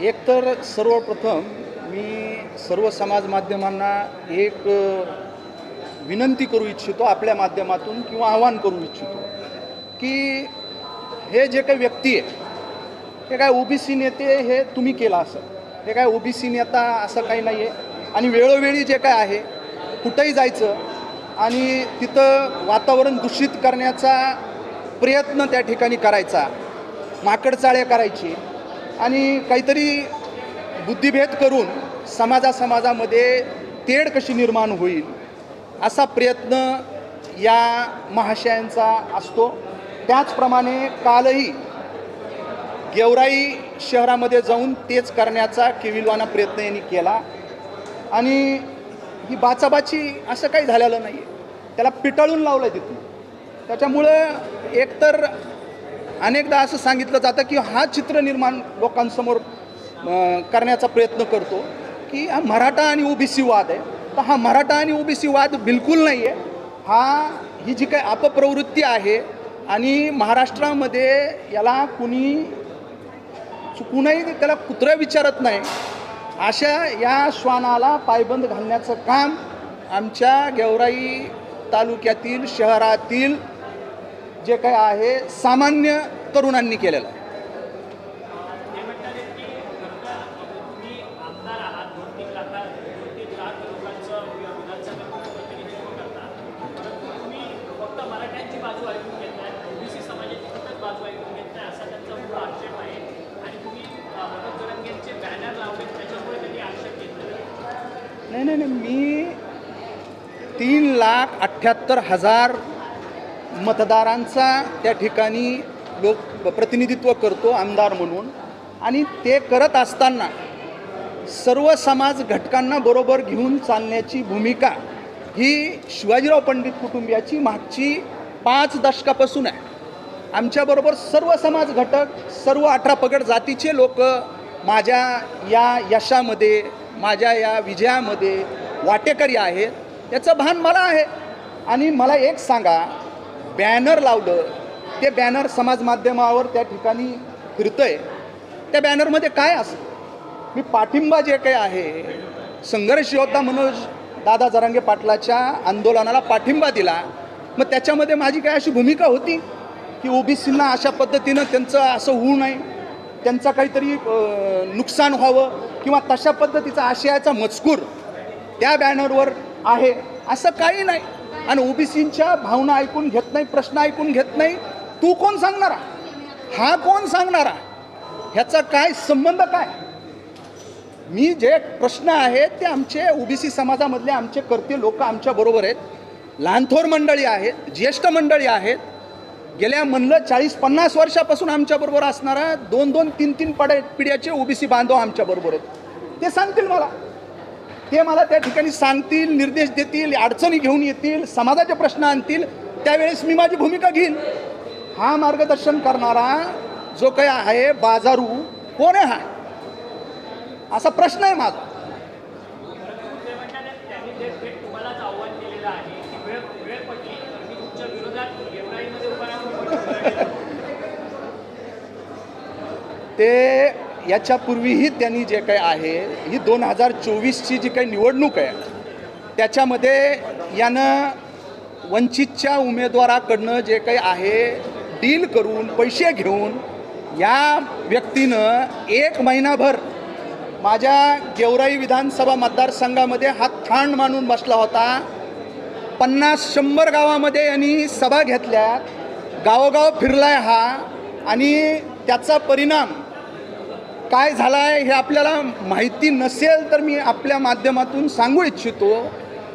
एकतर सर्वप्रथम मी सर्व समाज माध्यमांना एक विनंती करू इच्छितो आपल्या माध्यमातून किंवा आवाहन करू इच्छितो की हे जे काही व्यक्ती आहे हे काय ओबीसी नेते हे तुम्ही केलं असं हे काय ओबीसी नेता असं काही नाही आहे आणि वेळोवेळी जे काय आहे कुठंही जायचं आणि तिथं वातावरण दूषित करण्याचा प्रयत्न त्या ठिकाणी करायचा माकडचाळे करायची आणि काहीतरी बुद्धिभेद करून समाजा समाजामध्ये तेढ कशी निर्माण होईल असा प्रयत्न या महाशयांचा असतो. त्याचप्रमाणे कालही गेवराई शहरामध्ये जाऊन तेच करण्याचा केविलवाना प्रयत्न यांनी केला. आणि ही बाचाबाची असं काही झालेलं नाही आहे त्याला पिटाळून लावलं आहे तिथून. त्याच्यामुळं एकतर अनेकदा असं सांगितलं जातं की हा चित्र निर्माण लोकांसमोर करण्याचा प्रयत्न करतो की हा मराठा आणि ओबीसी वाद आहे. तर हा मराठा आणि ओबीसी वाद बिलकुल नाही आहे हा ही जी काही अपप्रवृत्ती आहे आणि महाराष्ट्रामध्ये याला कुणी चुकूनही त्याला कुत्रं विचारत नाही अशा या श्वानाला पायबंद घालण्याचं काम आमच्या गेवराई तालुक्यातील शहरातील जे काय आहे सामान्य तरुणांनी केलेलं आहे. नाही नाही नाही. मी तीन लाख अठ्ठ्याहत्तर हजार मतदारांचा त्या ठिकाणी लोक प्रतिनिधित्व करतो आमदार म्हणून. आणि ते करत असताना सर्व समाज घटकांना बरोबर घेऊन चालण्याची भूमिका ही शिवाजीराव पंडित कुटुंबियाची मागची पाच दशकापासून आहे. आमच्याबरोबर सर्व समाज घटक सर्व अठरा पगड जातीचे लोक माझ्या या यशामध्ये माझ्या या विजयामध्ये वाटेकरी आहेत. याचं भान मला आहे. आणि मला एक सांगा बॅनर लावलं ते बॅनर समाज माध्यमावर त्या ठिकाणी फिरतं आहे त्या बॅनरमध्ये काय असं? मी पाठिंबा जे काही आहे संघर्ष योद्धा मनोज दादा जरांगे पाटलाच्या आंदोलनाला पाठिंबा दिला. मग त्याच्यामध्ये माझी काय अशी भूमिका होती? की ओबीसींना अशा पद्धतीनं त्यांचं असं होऊ नये त्यांचं काहीतरी नुकसान व्हावं किंवा तशा पद्धतीचा आशयाचा मजकूर त्या बॅनरवर आहे असं काही नाही. आणि ओबीसींच्या भावना ऐकून घेत नाही प्रश्न ऐकून घेत नाही. तू कोण सांगणारा? हा कोण सांगणारा? ह्याचा काय संबंध काय? मी जे प्रश्न आहेत ते आमचे ओबीसी समाजामधले आमचे करते लोक आमच्या बरोबर आहेत. लहानथोर मंडळी आहेत ज्येष्ठ मंडळी आहेत. गेल्या म्हणलं चाळीस पन्नास वर्षापासून आमच्याबरोबर असणारा दोन दोन तीन तीन पड्या पिढ्याचे ओबीसी बांधव आमच्याबरोबर आहेत. ते सांगतील मला. ते मला त्या ठिकाणी सांगतील निर्देश देतील अडचणी घेऊन येतील समाजाचे प्रश्न आणतील त्यावेळेस मी माझी भूमिका घेईन. हा मार्गदर्शन करणारा जो काही आहे बाजारू कोण आहे हा? असा प्रश्न आहे माझा. ते याच्यापूर्वीही त्यांनी जे काही आहे ही दोन हजार चोवीसची जी काही निवडणूक आहे त्याच्यामध्ये यानं वंचितच्या उमेदवाराकडनं जे काही आहे डील करून पैसे घेऊन या व्यक्तीनं एक महिनाभर माझ्या गेवराई विधानसभा मतदारसंघामध्ये हा थांड मानून बसला होता. पन्नास शंभर गावामध्ये यांनी सभा घेतल्या. गावोगाव फिरलाय हा आणि त्याचा परिणाम काय झाला आहे हे आपल्याला माहिती नसेल तर मी आपल्या माध्यमातून सांगू इच्छितो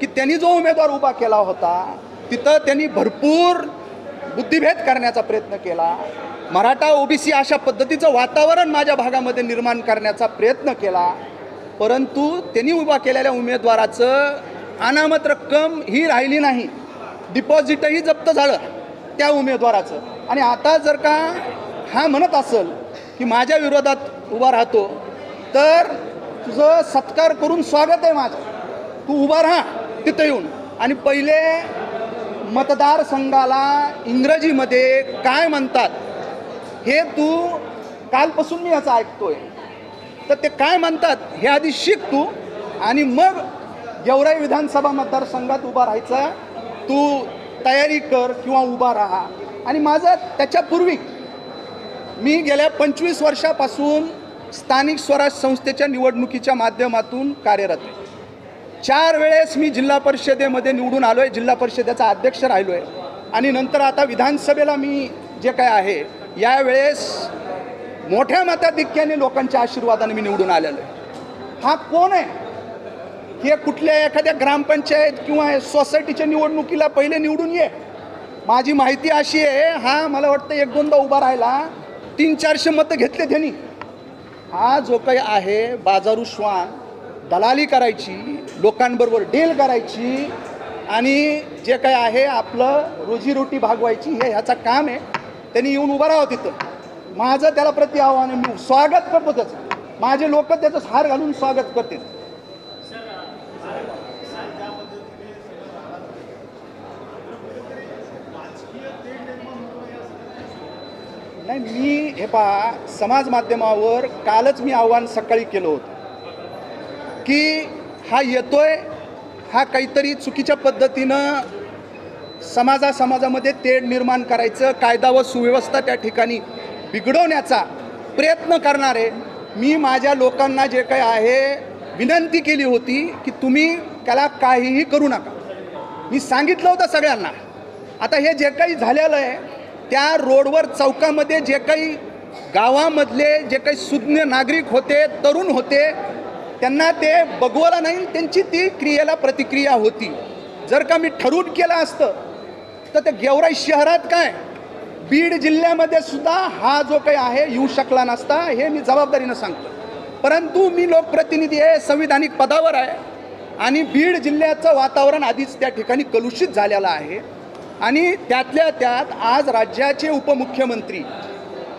की त्यांनी जो उमेदवार उभा केला होता तिथं त्यांनी भरपूर बुद्धिभेद करण्याचा प्रयत्न केला. मराठा ओबीसी अशा पद्धतीचं वातावरण माझ्या भागामध्ये निर्माण करण्याचा प्रयत्न केला. परंतु त्यांनी उभा केलेल्या उमेदवाराचं अनामत रक्कम ही राहिली नाही. डिपॉझिटही जप्त झालं त्या उमेदवाराचं. आणि आता जर का हा म्हणत असेल की माझ्या विरोधात उभा राहतो. तर तुझं सत्कार करून स्वागत आहे माझं. तू उभा राहा तिथं येऊन. आणि पहिले मतदारसंघाला इंग्रजीमध्ये काय म्हणतात हे तू कालपासून मी याचं ऐकतोय. तर ते काय म्हणतात हे आधी शिक तू. आणि मग गेवराई विधानसभा मतदारसंघात उभा राहायचा. तू तयारी कर किंवा उभा राहा. आणि माझं त्याच्यापूर्वी मी गेल्या पंचवीस वर्षापासून स्थानिक स्वराज संस्थेच्या निवडणुकीच्या माध्यमातून कार्यरत. आहे चार वेळेस मी जिल्हा परिषदेमध्ये निवडून आलो आहे जिल्हा परिषदेचा अध्यक्ष राहिलो आहे आणि नंतर आता विधानसभेला मी जे काय आहे यावेळेस मोठ्या मताधिक्याने लोकांच्या आशीर्वादाने मी निवडून आलेलो आहे हा कोण आहे? हे कुठल्या एखाद्या ग्रामपंचायत किंवा सोसायटीच्या निवडणुकीला पहिले निवडून ये. माझी माहिती अशी आहे हा मला वाटतं एक दोनदा उभा राहिला तीन चारशे मतं घेतले त्यांनी. हा जो काही आहे बाजारू श्वान दलाली करायची लोकांबरोबर डील करायची आणि जे काही आहे आपलं रोजीरोटी भागवायची हे ह्याचं काम आहे. त्यांनी येऊन उभं राहावं तिथं. माझं त्याला प्रति आव्हान आहे. मी स्वागत करतो त्याचं. माझे लोक त्याचं हार घालून स्वागत करतील. नाही मी हे पहा समाज माध्यमावर कालच मी आव्हान सकाळी केलं होतं. की हा येतोय हा काहीतरी चुकीच्या पद्धतीनं समाजा समाजामध्ये तेढ निर्माण करायचं कायदा व सुव्यवस्था त्या ठिकाणी बिघडवण्याचा प्रयत्न करणारे मी माझ्या लोकांना जे काही आहे विनंती केली होती की तुम्ही त्याला काहीही करू नका. मी सांगितलं होतं सगळ्यांना. आता हे जे काही झालेलं आहे त्या रोडवर चौकामध्ये जे काही गावामधले जे काही सुज्ञ नागरिक होते तरुण होते त्यांना ते बघवलं नाही त्यांची ती क्रियेला प्रतिक्रिया होती. जर का मी ठरवून केलं असतं तर ते गेवराई शहरात काय? बीड जिल्ह्यामध्ये सुद्धा हा जो काही आहे येऊ शकला नसता हे मी जबाबदारीनं सांगतो. परंतु मी लोकप्रतिनिधी आहे संविधानिक पदावर आहे आणि बीड जिल्ह्याचं वातावरण आधीच त्या ठिकाणी कलुषित झालेलं आहे. आणि त्यातल्या त्यात आज राज्याचे उपमुख्यमंत्री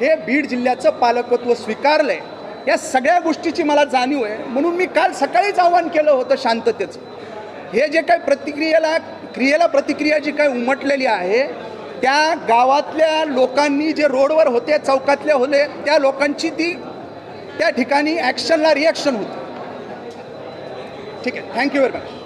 हे बीड जिल्ह्याचं पालकत्व स्वीकारलं आहे या सगळ्या गोष्टीची मला जाणीव आहे. म्हणून मी काल सकाळीच आव्हान केलं होतं शांततेचं. हे जे काही प्रतिक्रियेला क्रियेला प्रतिक्रिया जी काही उमटलेली आहे त्या गावातल्या लोकांनी जे रोडवर होते चौकातले होते त्या लोकांची ती त्या ठिकाणी ॲक्शनला रिॲक्शन होती. ठीक आहे. Thank you very much